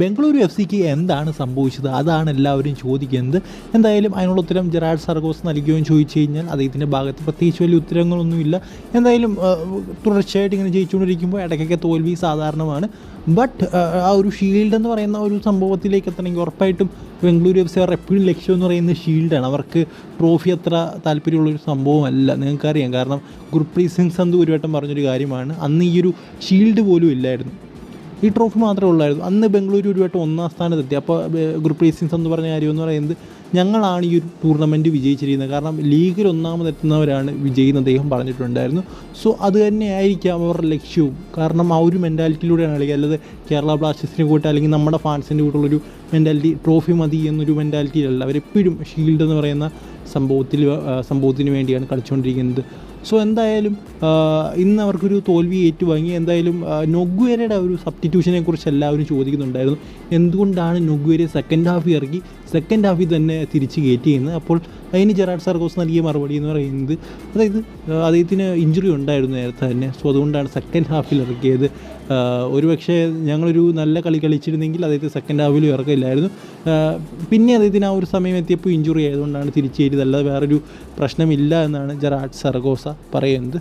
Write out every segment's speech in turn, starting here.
Bengaluru F സിക്ക് എന്താണ് സംഭവിച്ചത്? അതാണ് എല്ലാവരും ചോദിക്കുന്നത്. എന്തായാലും അതിനുള്ള ഉത്തരം ജെറാഡ് സർഗോസ് നൽകുകയും ചോദിച്ചു കഴിഞ്ഞാൽ അദ്ദേഹത്തിന്റെ ഭാഗത്ത് പ്രത്യേകിച്ച് വലിയ ഉത്തരങ്ങളൊന്നുമില്ല. എന്തായാലും തുടർച്ചയായിട്ട് ഇങ്ങനെ ജയിച്ചുകൊണ്ടിരിക്കുമ്പോൾ ഇടയ്ക്കൊക്കെ തോൽവി സാധാരണമാണ്. ബട്ട് ആ ഒരു ഷീൽഡ് എന്ന് പറയുന്ന ഒരു സംഭവത്തിലേക്ക് എത്തണമെങ്കിൽ ഉറപ്പായിട്ടും ബംഗളൂരു എഫ് സി അവരുടെ എപ്പോഴും ലക്ഷ്യം എന്ന് പറയുന്നത് ഷീൽഡാണ് അവർക്ക് ട്രോഫി അത്ര താല്പര്യമുള്ളൊരു സംഭവമല്ല. നിങ്ങൾക്കറിയാം. കാരണം ഗുർപ്രീത് സിംഗ് സന്ധു ഒരു വട്ടം പറഞ്ഞൊരു കാര്യമാണ്. അന്ന് ഈ ഒരു ഷീൽഡ് പോലും ഇല്ലായിരുന്നു. ഈ ട്രോഫി മാത്രമേ ഉള്ളായിരുന്നു. അന്ന് ബംഗളൂരു ഒരു വട്ടം ഒന്നാം സ്ഥാനത്തെത്തി. അപ്പോൾ ഗ്രൂപ്പ് സിംഗ് എന്ന് പറഞ്ഞ കാര്യം എന്ന് പറയുന്നത് ഞങ്ങളാണ് ഈ ഒരു ടൂർണമെന്റ് വിജയിച്ചിരിക്കുന്നത്. കാരണം ലീഗിൽ ഒന്നാമതെത്തുന്നവരാണ് വിജയിന്ന് അദ്ദേഹം പറഞ്ഞിട്ടുണ്ടായിരുന്നു. സോ അത് തന്നെ ആയിരിക്കാം അവരുടെ ലക്ഷ്യവും. കാരണം ആ ഒരു മെന്റാലിറ്റിയിലൂടെയാണ് കളിക്കുക അല്ലാതെ കേരള ബ്ലാസ്റ്റേഴ്സിനെ കൂട്ട് അല്ലെങ്കിൽ നമ്മുടെ ഫാൻസിന്റെ കൂട്ടുള്ളൊരു മെന്റാലിറ്റി ട്രോഫി മതി എന്നൊരു മെന്റാലിറ്റിയിലല്ല അവരെപ്പോഴും ഷീൽഡ് എന്ന് പറയുന്ന സംഭവത്തിൽ സംഭവത്തിന് വേണ്ടിയാണ് കളിച്ചുകൊണ്ടിരിക്കുന്നത്. സോ എന്തായാലും ഇന്ന് അവർക്കൊരു തോൽവി ഏറ്റുവാങ്ങി. എന്തായാലും നൊഗ്വേരയുടെ ഒരു സബ്സ്റ്റിറ്റ്യൂഷനെ കുറിച്ച് എല്ലാവരും ചോദിക്കുന്നുണ്ടായിരുന്നു. എന്തുകൊണ്ടാണ് നൊഗ്വേരെ സെക്കൻഡ് ഹാഫ് ഇറക്കി? സെക്കൻഡ് ഹാഫിൽ തന്നെ തിരിച്ച് കയറ്റി ചെയ്യുന്നത്. അപ്പോൾ അതിന് ജെറാഡ് സർഗോസ് നൽകിയ മറുപടി എന്ന് പറയുന്നത് അതായത് അദ്ദേഹത്തിന് ഇഞ്ചുറി ഉണ്ടായിരുന്നു നേരത്തെ തന്നെ. സോ അതുകൊണ്ടാണ് സെക്കൻഡ് ഹാഫിൽ ഇറക്കിയത്. ഒരുപക്ഷേ ഞങ്ങളൊരു നല്ല കളി കളിച്ചിരുന്നെങ്കിൽ അദ്ദേഹത്തെ സെക്കൻഡ് ഹാഫിലും ഇറക്കില്ലായിരുന്നു. പിന്നെ അദ്ദേഹത്തിന് ആ ഒരു സമയം എത്തിയപ്പോൾ ഇഞ്ചുറി ആയതുകൊണ്ടാണ് തിരിച്ചു കയറ്റിയത് അല്ലാതെ വേറൊരു പ്രശ്നമില്ല എന്നാണ് ജെറാഡ് സർഗോസ പറയുന്നത്.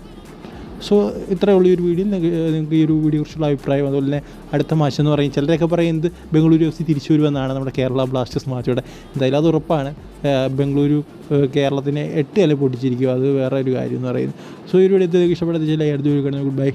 സോ ഇത്രയേ ഉള്ളൂ ഈ ഒരു വീഡിയോ. നിങ്ങൾക്ക് ഈ ഒരു വീഡിയോ കുറിച്ചുള്ള അഭിപ്രായം അതുപോലെ തന്നെ അടുത്ത മാച്ച് എന്ന് പറയും ചിലരൊക്കെ പറയുന്നത് ബംഗളൂരു എഫ് സി തിരിച്ചു വരുമെന്നാണ് നമ്മുടെ കേരള ബ്ലാസ്റ്റേഴ്സ് മാച്ചോടെ എന്തായാലും അത് ഉറപ്പാണ്. ബംഗളൂരു കേരളത്തിനെ എട്ട് അല പൊട്ടിച്ചിരിക്കും അത് വേറെ ഒരു കാര്യം എന്ന് പറയുന്നത്. സോ ഈ ഒരു വീഡിയോ ഇഷ്ടപ്പെട്ടത് ചില അടുത്ത ഗുഡ് ബൈ